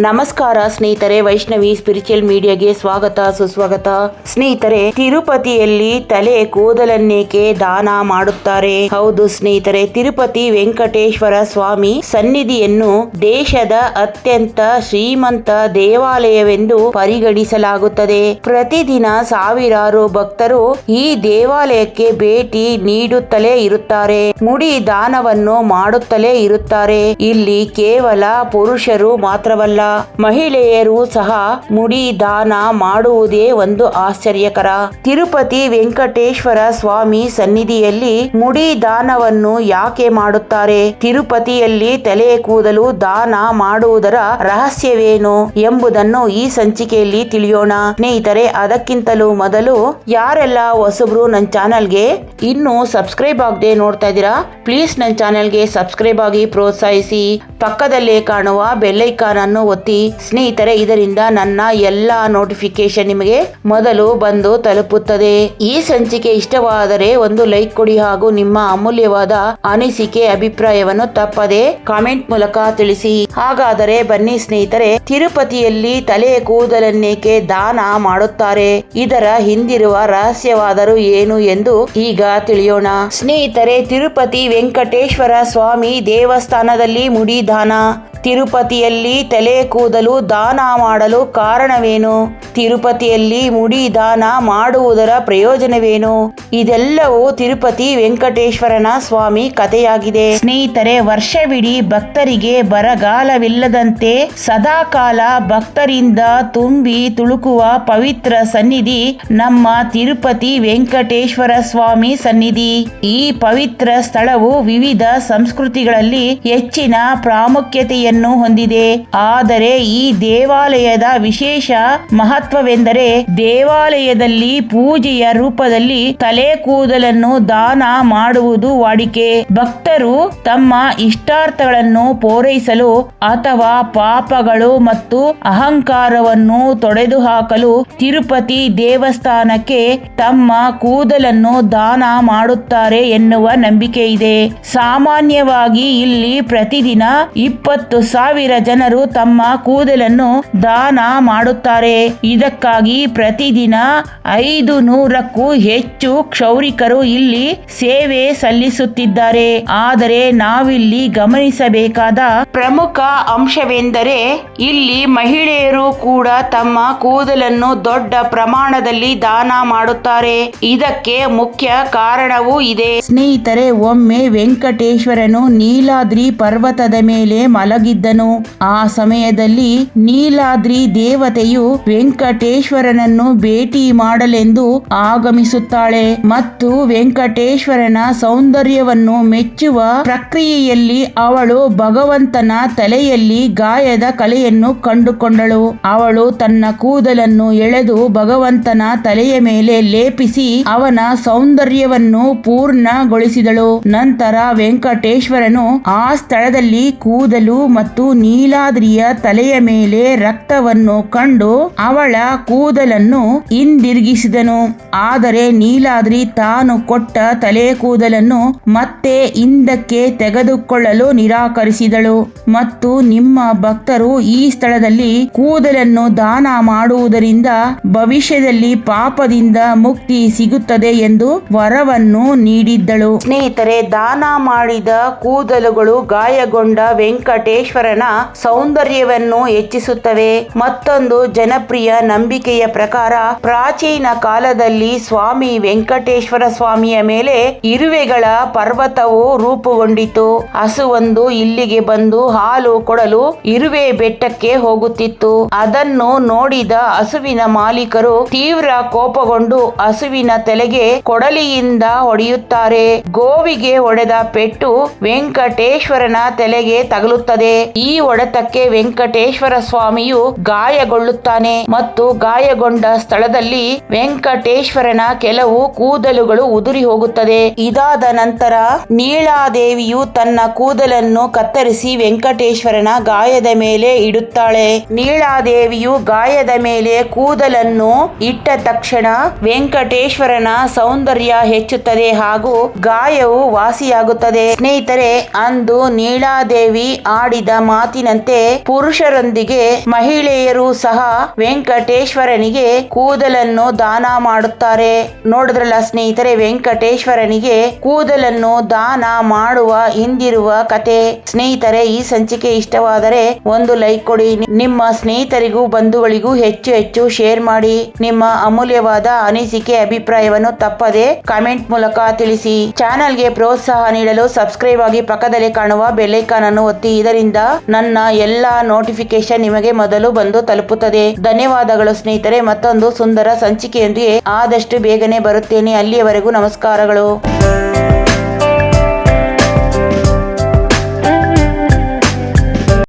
ನಮಸ್ಕಾರ ಸ್ನೇಹಿತರೆ, ವೈಷ್ಣವಿ ಸ್ಪಿರಿಚುವಲ್ ಮೀಡಿಯಾಗೆ ಸ್ವಾಗತ, ಸುಸ್ವಾಗತ. ಸ್ನೇಹಿತರೆ, ತಿರುಪತಿಯಲ್ಲಿ ತಲೆ ಕೂದಲನ್ನೇಕೆ ದಾನ ಮಾಡುತ್ತಾರೆ? ಹೌದು ಸ್ನೇಹಿತರೆ, ತಿರುಪತಿ ವೆಂಕಟೇಶ್ವರ ಸ್ವಾಮಿ ಸನ್ನಿಧಿಯನ್ನು ದೇಶದ ಅತ್ಯಂತ ಶ್ರೀಮಂತ ದೇವಾಲಯವೆಂದು ಪರಿಗಣಿಸಲಾಗುತ್ತದೆ. ಪ್ರತಿದಿನ ಸಾವಿರಾರು ಭಕ್ತರು ಈ ದೇವಾಲಯಕ್ಕೆ ಭೇಟಿ ನೀಡುತ್ತಲೇ ಇರುತ್ತಾರೆ. ಮುಡಿ ದಾನವನ್ನು ಮಾಡುತ್ತಲೇ ಇರುತ್ತಾರೆ. ಇಲ್ಲಿ ಕೇವಲ ಪುರುಷರು ಮಾತ್ರವಲ್ಲ ಮಹಿಳೆಯರು ಸಹ ಮುಡಿ ದಾನ ಮಾಡುವುದೇ ಒಂದು ಆಶ್ಚರ್ಯಕರ. ತಿರುಪತಿ ವೆಂಕಟೇಶ್ವರ ಸ್ವಾಮಿ ಸನ್ನಿಧಿಯಲ್ಲಿ ಮುಡಿ ದಾನವನ್ನು ಯಾಕೆ ಮಾಡುತ್ತಾರೆ? ತಿರುಪತಿಯಲ್ಲಿ ತಲೆ ಕೂದಲು ದಾನ ಮಾಡುವುದರ ರಹಸ್ಯವೇನು ಎಂಬುದನ್ನು ಈ ಸಂಚಿಕೆಯಲ್ಲಿ ತಿಳಿಯೋಣ. ಸ್ನೇಹಿತರೆ, ಅದಕ್ಕಿಂತಲೂ ಮೊದಲು ಯಾರೆಲ್ಲ ಹೊಸಬ್ರು ನನ್ನ ಚಾನಲ್ಗೆ ಇನ್ನೂ ಸಬ್ಸ್ಕ್ರೈಬ್ ಆಗದೆ ನೋಡ್ತಾ ಇದ್ದೀರಾ, ಪ್ಲೀಸ್ ನನ್ನ ಚಾನಲ್ಗೆ ಸಬ್ಸ್ಕ್ರೈಬ್ ಆಗಿ ಪ್ರೋತ್ಸಾಹಿಸಿ. ಪಕ್ಕದಲ್ಲೇ ಕಾಣುವ ಬೆಲ್ಲೈಕಾನ್ ಅನ್ನು ಒತ್ತಿ, ಸ್ನೇಹಿತರೆ, ಇದರಿಂದ ನನ್ನ ಎಲ್ಲಾ ನೋಟಿಫಿಕೇಶನ್ ನಿಮಗೆ ಮೊದಲು ಬಂದು ತಲುಪುತ್ತದೆ. ಈ ಸಂಚಿಕೆ ಇಷ್ಟವಾದರೆ ಒಂದು ಲೈಕ್ ಕೊಡಿ ಹಾಗೂ ನಿಮ್ಮ ಅಮೂಲ್ಯವಾದ ಅನಿಸಿಕೆ ಅಭಿಪ್ರಾಯವನ್ನು ತಪ್ಪದೆ ಕಾಮೆಂಟ್ ಮೂಲಕ ತಿಳಿಸಿ. ಹಾಗಾದರೆ ಬನ್ನಿ ಸ್ನೇಹಿತರೆ, ತಿರುಪತಿಯಲ್ಲಿ ತಲೆ ಕೂದಲನ್ನೇಕೆ ದಾನ ಮಾಡುತ್ತಾರೆ? ಇದರ ಹಿಂದಿರುವ ರಹಸ್ಯವಾದರೂ ಏನು ಎಂದು ಈಗ ತಿಳಿಯೋಣ. ಸ್ನೇಹಿತರೆ, ತಿರುಪತಿ ವೆಂಕಟೇಶ್ವರ ಸ್ವಾಮಿ ದೇವಸ್ಥಾನದಲ್ಲಿ ಮುಡಿ ದಾನ ತಿರುಪತಿಯಲ್ಲಿ ತಲೆ ಕೂದಲು ದಾನ ಮಾಡಲು ಕಾರಣವೇನು? ತಿರುಪತಿಯಲ್ಲಿ ಮುಡಿ ದಾನ ಮಾಡುವುದರ ಪ್ರಯೋಜನವೇನು? ಇದೆಲ್ಲವೂ ತಿರುಪತಿ ವೆಂಕಟೇಶ್ವರನ ಸ್ವಾಮಿ ಕಥೆಯಾಗಿದೆ. ಸ್ನೇಹಿತರೆ, ವರ್ಷವಿಡೀ ಭಕ್ತರಿಗೆ ಬರಗಾಲವಿಲ್ಲದಂತೆ ಸದಾಕಾಲ ಭಕ್ತರಿಂದ ತುಂಬಿ ತುಳುಕುವ ಪವಿತ್ರ ಸನ್ನಿಧಿ ನಮ್ಮ ತಿರುಪತಿ ವೆಂಕಟೇಶ್ವರ ಸ್ವಾಮಿ ಸನ್ನಿಧಿ. ಈ ಪವಿತ್ರ ಸ್ಥಳವು ವಿವಿಧ ಸಂಸ್ಕೃತಿಗಳಲ್ಲಿ ಹೆಚ್ಚಿನ ಪ್ರಾಮುಖ್ಯತೆಯನ್ನು ಹೊಂದಿದೆ. ಆದರೆ ಈ ದೇವಾಲಯದ ವಿಶೇಷ ಮಹತ್ವವೆಂದರೆ ದೇವಾಲಯದಲ್ಲಿ ಪೂಜೆಯ ರೂಪದಲ್ಲಿ ತಲೆ ಕೂದಲನ್ನು ದಾನ ಮಾಡುವುದು ವಾಡಿಕೆ. ಭಕ್ತರು ತಮ್ಮ ಇಷ್ಟಾರ್ಥಗಳನ್ನು ಪೂರೈಸಲು ಅಥವಾ ಪಾಪಗಳು ಮತ್ತು ಅಹಂಕಾರವನ್ನು ತೊಡೆದುಹಾಕಲು ತಿರುಪತಿ ದೇವಸ್ಥಾನಕ್ಕೆ ತಮ್ಮ ಕೂದಲನ್ನು ದಾನ ಮಾಡುತ್ತಾರೆ ಎನ್ನುವ ನಂಬಿಕೆ ಇದೆ ಸಾಮಾನ್ಯವಾಗಿ ಇಲ್ಲಿ ಪ್ರತಿದಿನ ಇಪ್ಪತ್ತು ಸಾವಿರ ಜನರು ತಮ್ಮ ಕೂದಲನ್ನು ದಾನ ಮಾಡುತ್ತಾರೆ. ಇದಕ್ಕಾಗಿ ಪ್ರತಿದಿನ ಐದು ನೂರಕ್ಕೂ ಹೆಚ್ಚು ಕ್ಷೌರಿಕರು ಇಲ್ಲಿ ಸೇವೆ ಸಲ್ಲಿಸುತ್ತಿದ್ದಾರೆ. ಆದರೆ ನಾವಿಲ್ಲಿ ಗಮನಿಸಬೇಕಾದ ಪ್ರಮುಖ ಅಂಶವೆಂದರೆ ಇಲ್ಲಿ ಮಹಿಳೆಯರು ಕೂಡ ತಮ್ಮ ಕೂದಲನ್ನು ದೊಡ್ಡ ಪ್ರಮಾಣದಲ್ಲಿ ದಾನ ಮಾಡುತ್ತಾರೆ. ಇದಕ್ಕೆ ಮುಖ್ಯ ಕಾರಣವೂ ಇದೆ. ಸ್ನೇಹಿತರೆ, ಒಮ್ಮೆ ವೆಂಕಟೇಶ್ವರನು ನೀಲಾದ್ರಿ ಪರ್ವತದ ಮೇಲೆ ಮಲಗಿದ್ದನು ಆ ಸಮಯದಲ್ಲಿ ನೀಲಾದ್ರಿ ದೇವತೆಯು ವೆಂಕಟೇಶ್ವರನನ್ನು ಭೇಟಿ ಮಾಡಲೆಂದು ಆಗಮಿಸುತ್ತಾಳೆ. ಮತ್ತು ವೆಂಕಟೇಶ್ವರನ ಸೌಂದರ್ಯವನ್ನು ಮೆಚ್ಚುವ ಪ್ರಕ್ರಿಯೆಯಲ್ಲಿ ಅವಳು ಭಗವಂತನ ತಲೆಯಲ್ಲಿ ಗಾಯದ ಕಲೆಯನ್ನು ಕಂಡುಕೊಂಡಳು. ಅವಳು ತನ್ನ ಕೂದಲನ್ನು ಎಳೆದು ಭಗವಂತನ ತಲೆಯ ಮೇಲೆ ಲೇಪಿಸಿ ಅವನ ಸೌಂದರ್ಯವನ್ನು ಪೂರ್ಣಗೊಳಿಸಿದಳು. ನಂತರ ವೆಂಕಟೇಶ್ವರನು ಆ ಸ್ಥಳದಲ್ಲಿ ಕೂದಲು ಮತ್ತು ನೀಲಾದ್ರಿಯ ತಲೆಯ ಮೇಲೆ ರಕ್ತವನ್ನು ಕಂಡು ಅವಳ ಕೂದಲನ್ನು ಹಿಂದಿರುಗಿಸಿದನು. ಆದರೆ ನೀಲಾದ್ರಿ ತಾನು ಕೊಟ್ಟ ತಲೆ ಕೂದಲನ್ನು ಮತ್ತೆ ಹಿಂದಕ್ಕೆ ತೆಗೆದುಕೊಳ್ಳಲು ನಿರಾಕರಿಸಿದಳು. ಮತ್ತು ನಿಮ್ಮ ಭಕ್ತರು ಈ ಸ್ಥಳದಲ್ಲಿ ಕೂದಲನ್ನು ದಾನ ಮಾಡುವುದರಿಂದ ಭವಿಷ್ಯದಲ್ಲಿ ಪಾಪದಿಂದ ಮುಕ್ತಿ ಸಿಗುತ್ತದೆ ಎಂದು ವರವನ್ನು ನೀಡಿದ್ದಳು. ಸ್ನೇಹಿತರೆ, ದಾನ ಮಾಡಿದ ಕೂದಲುಗಳು ಗಾಯಗೊಂಡ ವೆಂಕಟೇಶ್ವರನ ಸೌಂದರ್ಯವನ್ನು ಹೆಚ್ಚಿಸುತ್ತವೆ. ಮತ್ತೊಂದು ಜನಪ್ರಿಯ ನಂಬಿಕೆಯ ಪ್ರಕಾರ, ಪ್ರಾಚೀನ ಕಾಲದಲ್ಲಿ ಸ್ವಾಮಿ ವೆಂಕಟೇಶ್ವರ ಸ್ವಾಮಿಯ ಮೇಲೆ ಇರುವೆಗಳ ಪರ್ವತವು ರೂಪುಗೊಂಡಿತು. ಹಸುವೊಂದು ಇಲ್ಲಿಗೆ ಬಂದು ಹಾಲು ಕೊಡಲು ಇರುವೆ ಬೆಟ್ಟಕ್ಕೆ ಹೋಗುತ್ತಿತ್ತು. ಅದನ್ನು ನೋಡಿದ ಹಸುವಿನ ಮಾಲೀಕರು ತೀವ್ರ ಕೋಪಗೊಂಡು ಹಸುವಿನ ತಲೆಗೆ ಕೊಡಲಿಯಿಂದ ಹೊಡೆಯುತ್ತಾರೆ. ಗೋವಿಗೆ ಹೊಡೆದ ಪೆಟ್ಟು ವೆಂಕಟೇಶ್ವರನ ತಲೆಗೆ ತಗಲುತ್ತದೆ. ಈ ಒಡೆತಕ್ಕೆ ವೆಂಕಟೇಶ್ವರ ಸ್ವಾಮಿಯು ಗಾಯಗೊಳ್ಳುತ್ತಾನೆ ಮತ್ತು ಗಾಯಗೊಂಡ ಸ್ಥಳದಲ್ಲಿ ವೆಂಕಟೇಶ್ವರನ ಕೆಲವು ಕೂದಲುಗಳು ಉದುರಿ ಹೋಗುತ್ತದೆ. ಇದಾದ ನಂತರ ನೀಳಾದೇವಿಯು ತನ್ನ ಕೂದಲನ್ನು ಕತ್ತರಿಸಿ ವೆಂಕಟೇಶ್ವರನ ಗಾಯದ ಮೇಲೆ ಇಡುತ್ತಾಳೆ. ನೀಳಾದೇವಿಯು ಗಾಯದ ಮೇಲೆ ಕೂದಲನ್ನು ಇಟ್ಟ ತಕ್ಷಣ ವೆಂಕಟೇಶ್ವರನ ಸೌಂದರ್ಯ ಹೆಚ್ಚುತ್ತದೆ ಹಾಗೂ ಗಾಯವು ವಾಸಿಯಾಗುತ್ತದೆ. ಸ್ನೇಹಿತರೆ, ಅಂದು ನೀಳಾದೇವಿ ಆಡಿದ ಆಡಿದ ಮಾತಿನಂತೆ ಪುರುಷರೊಂದಿಗೆ ಮಹಿಳೆಯರು ಸಹ ವೆಂಕಟೇಶ್ವರನಿಗೆ ಕೂದಲನ್ನು ದಾನ ಮಾಡುತ್ತಾರೆ. ನೋಡಿದ್ರಲ್ಲ ಸ್ನೇಹಿತರೆ, ವೆಂಕಟೇಶ್ವರನಿಗೆ ಕೂದಲನ್ನು ದಾನ ಮಾಡುವ ಹಿಂದಿರುವ ಕತೆ. ಸ್ನೇಹಿತರೆ, ಈ ಸಂಚಿಕೆ ಇಷ್ಟವಾದರೆ ಒಂದು ಲೈಕ್ ಕೊಡಿ. ನಿಮ್ಮ ಸ್ನೇಹಿತರಿಗೂ, ಬಂಧುಗಳಿಗೂ ಹೆಚ್ಚು ಹೆಚ್ಚು ಶೇರ್ ಮಾಡಿ. ನಿಮ್ಮ ಅಮೂಲ್ಯವಾದ ಅನಿಸಿಕೆ, ಅಭಿಪ್ರಾಯವನ್ನು ತಪ್ಪದೆ ಕಾಮೆಂಟ್ ಮೂಲಕ ತಿಳಿಸಿ. ಚಾನೆಲ್ಗೆ ಪ್ರೋತ್ಸಾಹ ನೀಡಲು ಸಬ್ಸ್ಕ್ರೈಬ್ ಆಗಿ ಪಕ್ಕದಲ್ಲಿ ಕಾಣುವ ಬೆಲ್ಲೈಕಾನ್ ಅನ್ನು ಒತ್ತಿ. ಇದರಿಂದ ನನ್ನ ಎಲ್ಲಾ ನೋಟಿಫಿಕೇಶನ್ ನಿಮಗೆ ಮೊದಲು ಬಂದು ತಲುಪುತ್ತದೆ. ಧನ್ಯವಾದಗಳು ಸ್ನೇಹಿತರೆ, ಮತ್ತೊಂದು ಸುಂದರ ಸಂಚಿಕೆಯೊಂದಿಗೆ ಆದಷ್ಟು ಬೇಗನೆ ಬರುತ್ತೇನೆ. ಅಲ್ಲಿಯವರೆಗೂ ನಮಸ್ಕಾರಗಳು.